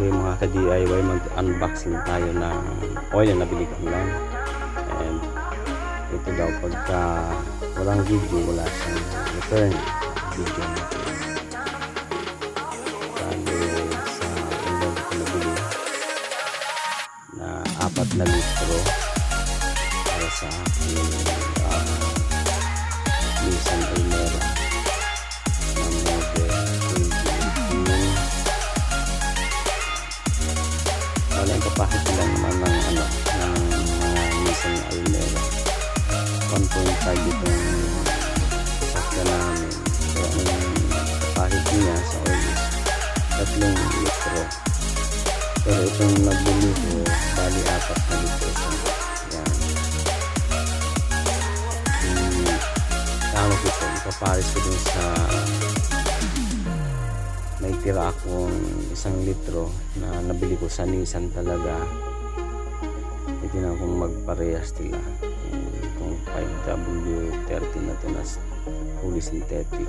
Okay mga ka-DIY, mag-unboxing tayo ng oil na nabili ko lang. And ito daw pagka walang video, wala siyang return video na ito. Bali sa online ko nabili na apat na litro para sa aking lang naman ng ano ng mga Nissan Almera 1.5 itong sakya namin so ang kapahit niya sa oil is tatlong litro. Pero itong nabili ko bali apat na litro yan. Hmm, tama ko ito. Ipapares ko dun sa may tira akong isang litro na nabili ko sa Nissan talaga. Ito na kung magparehas Yung itong 5W30 na to na fully synthetic.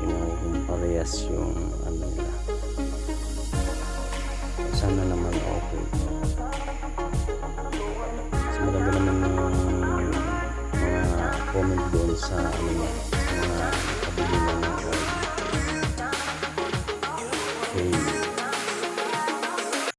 Tingnan ko kung parehas yung ano nila. Sana naman okay mas maganda naman yung mga comment doon sa ano mga kabili ng